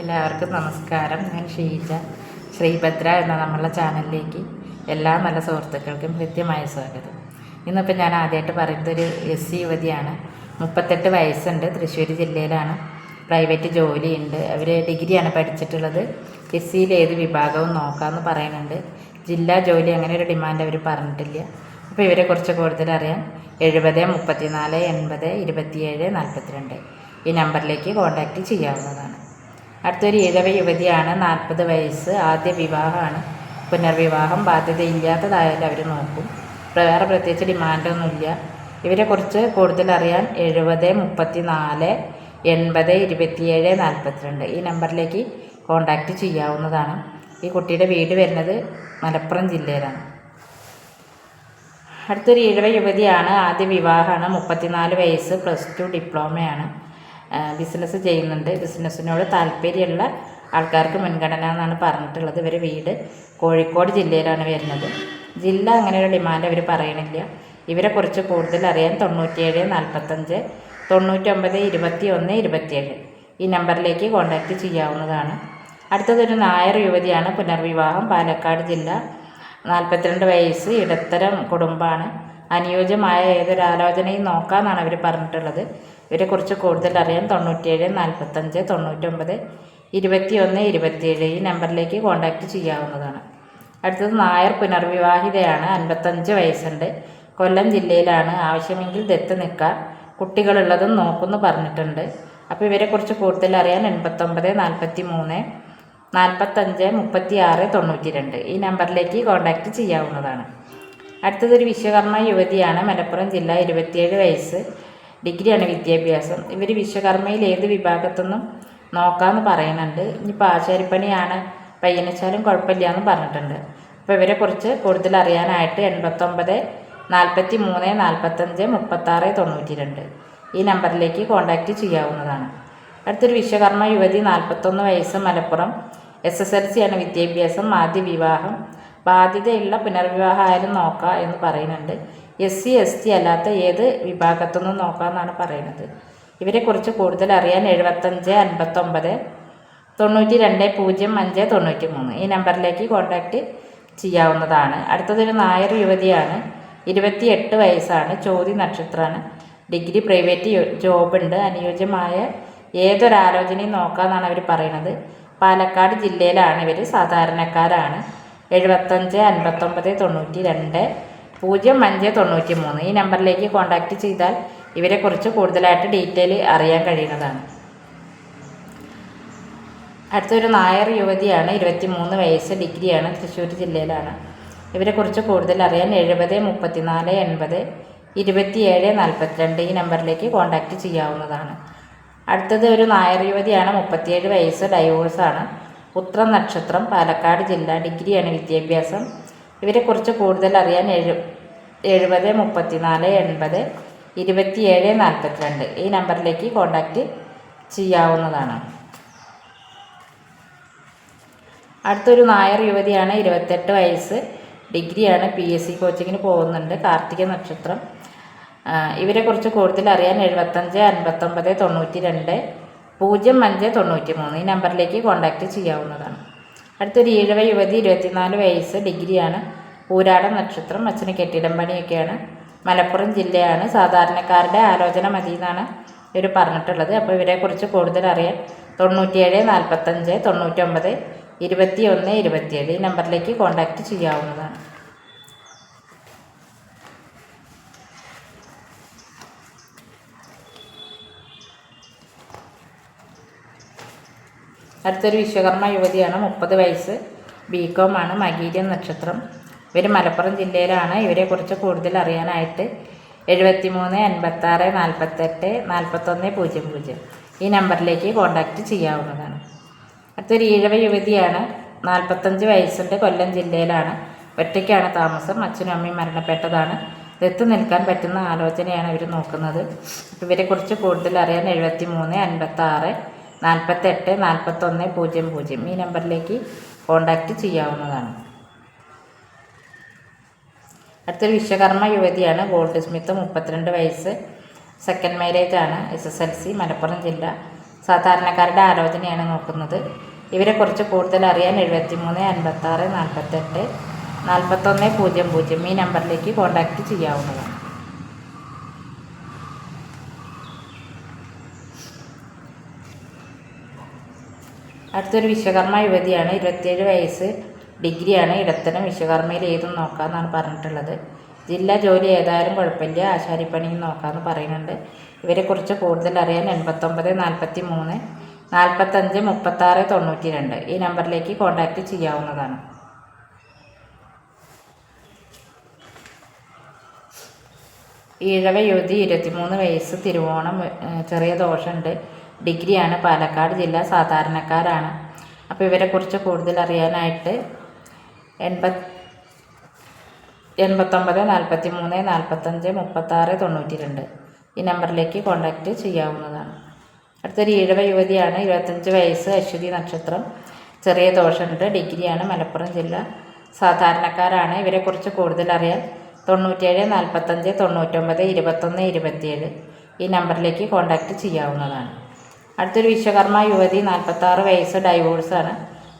എല്ലാവർക്കും നമസ്കാരം. ഞാൻ ഷീജ ശ്രീഭദ്ര എന്ന നമ്മളുടെ ചാനലിലേക്ക് എല്ലാ നല്ല സുഹൃത്തുക്കൾക്കും ഹൃദ്യമായ സ്വാഗതം. ഇന്നിപ്പോൾ ഞാൻ ആദ്യമായിട്ട് പറയുന്നത് ഒരു എസ് സി യുവതിയാണ്. മുപ്പത്തെട്ട് വയസ്സുണ്ട് തൃശ്ശൂർ ജില്ലയിലാണ്. പ്രൈവറ്റ് ജോലിയുണ്ട്. അവർ ഡിഗ്രിയാണ് പഠിച്ചിട്ടുള്ളത്. എസ് സിയിൽ ഏത് വിഭാഗവും നോക്കാമെന്ന് പറയുന്നുണ്ട്. ജില്ലാ ജോലി അങ്ങനെ ഒരു ഡിമാൻഡ് അവർ പറഞ്ഞിട്ടില്ല. അപ്പോൾ ഇവരെ കുറിച്ച് കൂടുതൽ അറിയാൻ എഴുപത് മുപ്പത്തിനാല് എൺപത് ഇരുപത്തിയേഴ് നാൽപ്പത്തിരണ്ട് ഈ നമ്പറിലേക്ക് കോൺടാക്റ്റ് ചെയ്യാവുന്നതാണ്. അടുത്തൊരു ഏതവ യുവതിയാണ് നാൽപ്പത് വയസ്സ് ആദ്യ വിവാഹമാണ്. പുനർവിവാഹം ബാധ്യതയില്ലാത്തതായാലും അവർ നോക്കും. വേറെ പ്രത്യേകിച്ച് ഡിമാൻഡൊന്നുമില്ല. ഇവരെക്കുറിച്ച് കൂടുതൽ അറിയാൻ എഴുപത് മുപ്പത്തി നാല് എൺപത് ഇരുപത്തിയേഴ് നാൽപ്പത്തിരണ്ട്. ഈ നമ്പറിലേക്ക് കോൺടാക്റ്റ് ചെയ്യാവുന്നതാണ്. ഈ കുട്ടിയുടെ വീട് വരുന്നത് മലപ്പുറം ജില്ലയിലാണ്. അടുത്തൊരു ഇഴവ യുവതിയാണ് ആദ്യ വിവാഹമാണ്. മുപ്പത്തിനാല് വയസ്സ് പ്ലസ് ടു ഡിപ്ലോമയാണ്. ബിസിനസ് ചെയ്യുന്നുണ്ട്. ബിസിനസ്സിനോട് താല്പര്യമുള്ള ആൾക്കാർക്ക് മുൻഗണന എന്നാണ് പറഞ്ഞിട്ടുള്ളത്. ഇവർ വീട് കോഴിക്കോട് ജില്ലയിലാണ് വരുന്നത്. ജില്ല അങ്ങനെ ഒരു ഡിമാൻഡ് അവർ പറയണില്ല. ഇവരെക്കുറിച്ച് കൂടുതൽ അറിയാൻ തൊണ്ണൂറ്റിയേഴ് നാൽപ്പത്തഞ്ച് തൊണ്ണൂറ്റൊമ്പത് ഇരുപത്തി ഒന്ന് ഇരുപത്തിയേഴ് ഈ നമ്പറിലേക്ക് കോൺടാക്റ്റ് ചെയ്യാവുന്നതാണ്. അടുത്തതൊരു നായർ യുവതിയാണ്. പുനർവിവാഹം പാലക്കാട് ജില്ല. നാൽപ്പത്തിരണ്ട് വയസ്സ് ഇടത്തരം കുടുംബമാണ്. അനുയോജ്യമായ ഏതൊരാലോചനയും നോക്കാമെന്നാണ് അവർ പറഞ്ഞിട്ടുള്ളത്. ഇവരെക്കുറിച്ച് കൂടുതൽ അറിയാൻ തൊണ്ണൂറ്റിയേഴ് നാൽപ്പത്തഞ്ച് തൊണ്ണൂറ്റൊമ്പത് ഇരുപത്തിയൊന്ന് ഇരുപത്തിയേഴ് ഈ നമ്പറിലേക്ക് കോൺടാക്റ്റ് ചെയ്യാവുന്നതാണ്. അടുത്തത് നായർ പുനർവിവാഹിതയാണ് അൻപത്തഞ്ച് വയസ്സുണ്ട്. കൊല്ലം ജില്ലയിലാണ്. ആവശ്യമെങ്കിൽ ദത്ത് നിൽക്കാം. കുട്ടികളുള്ളതും നോക്കുമെന്ന് പറഞ്ഞിട്ടുണ്ട്. അപ്പോൾ ഇവരെക്കുറിച്ച് കൂടുതൽ അറിയാൻ എൺപത്തൊമ്പത് നാൽപ്പത്തി മൂന്ന് നാൽപ്പത്തഞ്ച് മുപ്പത്തി ആറ് തൊണ്ണൂറ്റി രണ്ട് ഈ നമ്പറിലേക്ക് കോൺടാക്റ്റ് ചെയ്യാവുന്നതാണ്. അടുത്തതൊരു വിശ്വകർമ്മ യുവതിയാണ്. മലപ്പുറം ജില്ല ഇരുപത്തിയേഴ് വയസ്സ്. ഡിഗ്രിയാണ് വിദ്യാഭ്യാസം. ഇവർ വിശ്വകർമ്മയിൽ ഏത് വിഭാഗത്തൊന്നും നോക്കാമെന്ന് പറയുന്നുണ്ട്. ഇനിയിപ്പോൾ ആശാരിപ്പണിയാണ് പയ്യനച്ചാലും കുഴപ്പമില്ല എന്ന് പറഞ്ഞിട്ടുണ്ട് അപ്പോൾ ഇവരെക്കുറിച്ച് കൂടുതൽ അറിയാനായിട്ട് എൺപത്തൊമ്പത് നാൽപ്പത്തി മൂന്ന് നാൽപ്പത്തഞ്ച് മുപ്പത്താറ് തൊണ്ണൂറ്റി രണ്ട് ഈ നമ്പറിലേക്ക് കോൺടാക്റ്റ് ചെയ്യാവുന്നതാണ്. അടുത്തൊരു വിശ്വകർമ്മ യുവതി നാൽപ്പത്തൊന്ന് വയസ്സ് Malappuram. S S L C ആണ് വിദ്യാഭ്യാസം ആദ്യ വിവാഹം. ബാധ്യതയുള്ള പുനർവിവാഹം ആയാലും നോക്കാം എന്ന് പറയുന്നുണ്ട്. എസ് സി എസ് ടി അല്ലാത്ത ഏത് വിഭാഗത്തു നിന്നും നോക്കാമെന്നാണ് പറയുന്നത്. ഇവരെക്കുറിച്ച് കൂടുതൽ അറിയാൻ എഴുപത്തഞ്ച് അൻപത്തൊമ്പത് തൊണ്ണൂറ്റി രണ്ട് പൂജ്യം അഞ്ച് തൊണ്ണൂറ്റി മൂന്ന് ഈ നമ്പറിലേക്ക് കോൺടാക്റ്റ് ചെയ്യാവുന്നതാണ്. അടുത്തതൊരു നായർ യുവതിയാണ്. ഇരുപത്തിയെട്ട് വയസ്സാണ്. ചോതി നക്ഷത്രമാണ് ഡിഗ്രി പ്രൈവറ്റ് ജോബുണ്ട്. അനുയോജ്യമായ ഏതൊരാലോചനയും നോക്കാമെന്നാണ് അവർ പറയുന്നത്. പാലക്കാട് ജില്ലയിലാണ് ഇവർ സാധാരണക്കാരാണ്. എഴുപത്തഞ്ച് അൻപത്തൊമ്പത് തൊണ്ണൂറ്റി രണ്ട് പൂജ്യം അഞ്ച് തൊണ്ണൂറ്റി മൂന്ന് ഈ നമ്പറിലേക്ക് കോൺടാക്റ്റ് ചെയ്താൽ ഇവരെക്കുറിച്ച് കൂടുതലായിട്ട് ഡീറ്റെയിൽ അറിയാൻ കഴിയുന്നതാണ്. അടുത്തൊരു നായർ യുവതിയാണ് ഇരുപത്തി മൂന്ന് വയസ്സ് ഡിഗ്രിയാണ് തൃശ്ശൂർ ജില്ലയിലാണ്. ഇവരെക്കുറിച്ച് കൂടുതൽ അറിയാൻ എഴുപത് മുപ്പത്തിനാല് എൺപത് ഇരുപത്തിയേഴ് നാൽപ്പത്തിരണ്ട് ഈ നമ്പറിലേക്ക് കോൺടാക്റ്റ് ചെയ്യാവുന്നതാണ്. അടുത്തത് ഒരു നായർ യുവതിയാണ് മുപ്പത്തിയേഴ് വയസ്സ് ഡൈവോഴ്സാണ് ഉത്ര നക്ഷത്രം പാലക്കാട് ജില്ല ഡിഗ്രിയാണ് വിദ്യാഭ്യാസം. ഇവരെക്കുറിച്ച് കൂടുതൽ അറിയാൻ എഴു എഴുപത് മുപ്പത്തിനാല് എൺപത് ഇരുപത്തിയേഴ് നാൽപ്പത്തിരണ്ട്. ഈ നമ്പറിലേക്ക് കോൺടാക്റ്റ് ചെയ്യാവുന്നതാണ്. അടുത്തൊരു നായർ യുവതിയാണ് ഇരുപത്തെട്ട് വയസ്സ് ഡിഗ്രിയാണ് പി എസ് സി കോച്ചിങ്ങിന് പോകുന്നുണ്ട് കാർത്തിക നക്ഷത്രം. ഇവരെക്കുറിച്ച് കൂടുതൽ അറിയാൻ എഴുപത്തഞ്ച് അൻപത്തൊമ്പത് തൊണ്ണൂറ്റി രണ്ട് പൂജ്യം അഞ്ച് തൊണ്ണൂറ്റി മൂന്ന് ഈ നമ്പറിലേക്ക് കോൺടാക്റ്റ് ചെയ്യാവുന്നതാണ്. അടുത്തൊരു ഈഴവ യുവതി ഇരുപത്തിനാല് വയസ്സ് ഡിഗ്രിയാണ്. ഊരാട നക്ഷത്രം അച്ഛന് കെട്ടിടം പണിയൊക്കെയാണ്. മലപ്പുറം ജില്ലയാണ്. സാധാരണക്കാരുടെ ആലോചന മതി എന്നാണ് ഇവർ പറഞ്ഞിട്ടുള്ളത് അപ്പോൾ ഇവരെക്കുറിച്ച് കൂടുതൽ അറിയാൻ തൊണ്ണൂറ്റിയേഴ് നാൽപ്പത്തഞ്ച് തൊണ്ണൂറ്റൊമ്പത് ഇരുപത്തി ഒന്ന് ഇരുപത്തിയേഴ് ഈ നമ്പറിലേക്ക് കോൺടാക്റ്റ് ചെയ്യാവുന്നതാണ്. അടുത്തൊരു വിശ്വകർമ്മ യുവതിയാണ് മുപ്പത് വയസ്സ്. ബി കോം ആണ് മകീര്യം നക്ഷത്രം. ഇവർ മലപ്പുറം ജില്ലയിലാണ്. ഇവരെക്കുറിച്ച് കൂടുതൽ അറിയാനായിട്ട് എഴുപത്തി മൂന്ന് എൺപത്താറ് നാൽപ്പത്തെട്ട് നാൽപ്പത്തൊന്ന് പൂജ്യം പൂജ്യം. ഈ നമ്പറിലേക്ക് കോൺടാക്റ്റ് ചെയ്യാവുന്നതാണ്. അടുത്തൊരു ഈഴവ യുവതിയാണ്. നാൽപ്പത്തഞ്ച് വയസ്സുണ്ട് കൊല്ലം ജില്ലയിലാണ്. ഒറ്റയ്ക്കാണ് താമസം. അച്ഛനും അമ്മയും മരണപ്പെട്ടതാണ്. ദത്ത് നിൽക്കാൻ പറ്റുന്ന ആലോചനയാണ് ഇവർ നോക്കുന്നത്. ഇവരെക്കുറിച്ച് കൂടുതൽ അറിയാൻ എഴുപത്തി മൂന്ന് അൻപത്താറ് നാൽപ്പത്തെട്ട് നാൽപ്പത്തൊന്ന് പൂജ്യം പൂജ്യം. ഈ നമ്പറിലേക്ക് കോണ്ടാക്റ്റ് ചെയ്യാവുന്നതാണ്. അടുത്തൊരു വിശ്വകർമ്മ യുവതിയാണ്. ഗോൾഡ് സ്മിത്ത് മുപ്പത്തിരണ്ട് വയസ്സ് സെക്കൻഡ് മാരേജ് ആണ്. S S L C Malappuram ജില്ല. സാധാരണക്കാരുടെ ആലോചനയാണ് നോക്കുന്നത്. ഇവരെക്കുറിച്ച് കൂടുതൽ അറിയാൻ എഴുപത്തി മൂന്ന് അൻപത്താറ് നാൽപ്പത്തെട്ട് നാൽപ്പത്തൊന്ന് പൂജ്യം പൂജ്യം ഈ നമ്പറിലേക്ക് കോൺടാക്റ്റ് ചെയ്യാവുന്നതാണ്. അടുത്തൊരു വിശ്വകർമ്മ യുവതിയാണ് ഇരുപത്തിയേഴ് വയസ്സ് ഡിഗ്രിയാണ്. ഇടത്തരം വിശ്വകർമ്മയിൽ ഏതും നോക്കാമെന്നാണ് പറഞ്ഞിട്ടുള്ളത്. ജില്ലാ ജോലി ഏതായാലും കുഴപ്പമില്ല ആശാരിപ്പണിയും നോക്കാമെന്ന് പറയുന്നുണ്ട്. ഇവരെക്കുറിച്ച് കൂടുതൽ അറിയാൻ എൺപത്തൊമ്പത് നാൽപ്പത്തി മൂന്ന് നാൽപ്പത്തഞ്ച് മുപ്പത്താറ് തൊണ്ണൂറ്റി രണ്ട് ഈ നമ്പറിലേക്ക് കോൺടാക്റ്റ് ചെയ്യാവുന്നതാണ്. ഈഴവ യുവതി ഇരുപത്തിമൂന്ന് വയസ്സ് തിരുവോണം ചെറിയ ദോഷമുണ്ട്. ഡിഗ്രിയാണ്. പാലക്കാട് ജില്ല സാധാരണക്കാരാണ്. അപ്പോൾ ഇവരെക്കുറിച്ച് കൂടുതൽ അറിയാനായിട്ട് എൺപത് എൺപത്തൊമ്പത് നാൽപ്പത്തി മൂന്ന് നാൽപ്പത്തഞ്ച് മുപ്പത്താറ് തൊണ്ണൂറ്റി രണ്ട് ഈ നമ്പറിലേക്ക് കോൺടാക്റ്റ് ചെയ്യാവുന്നതാണ്. അടുത്തൊരു ഈഴവ യുവതിയാണ്. ഇരുപത്തഞ്ച് വയസ്സ് അശ്വതി നക്ഷത്രം. ചെറിയ ദോഷമുണ്ട്. ഡിഗ്രിയാണ്. മലപ്പുറം ജില്ല സാധാരണക്കാരാണ്. ഇവരെക്കുറിച്ച് കൂടുതൽ അറിയാൻ തൊണ്ണൂറ്റേഴ് നാൽപ്പത്തഞ്ച് തൊണ്ണൂറ്റൊമ്പത് ഇരുപത്തൊന്ന് ഇരുപത്തിയേഴ് ഈ നമ്പറിലേക്ക് കോൺടാക്റ്റ് ചെയ്യാവുന്നതാണ്. അടുത്തൊരു വിശ്വകർമ്മ യുവതി നാൽപ്പത്താറ് വയസ്സ് ഡൈവോഴ്സാണ്.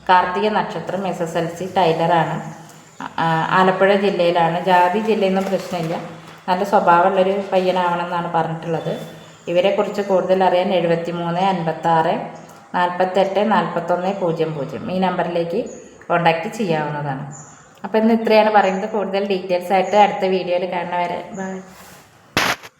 കാർത്തിക നക്ഷത്രം എസ് എസ് എൽ സി ടൈലറാണ്. ആലപ്പുഴ ജില്ലയിലാണ്. ജാതി ജില്ലയൊന്നും പ്രശ്നമില്ല. നല്ല സ്വഭാവമുള്ളൊരു പയ്യനാവണമെന്നാണ് പറഞ്ഞിട്ടുള്ളത്. ഇവരെക്കുറിച്ച് കൂടുതൽ അറിയാൻ എഴുപത്തി മൂന്ന് അൻപത്താറ് നാൽപ്പത്തെട്ട് നാൽപ്പത്തൊന്ന് പൂജ്യം പൂജ്യം ഈ നമ്പറിലേക്ക് കോൺടാക്റ്റ് ചെയ്യാവുന്നതാണ്. അപ്പോൾ ഇന്ന് ഇത്രയാണ് പറയുന്നത്. കൂടുതൽ ഡീറ്റെയിൽസ് ആയിട്ട് അടുത്ത വീഡിയോയിൽ കാണുന്നവരെ ബൈ.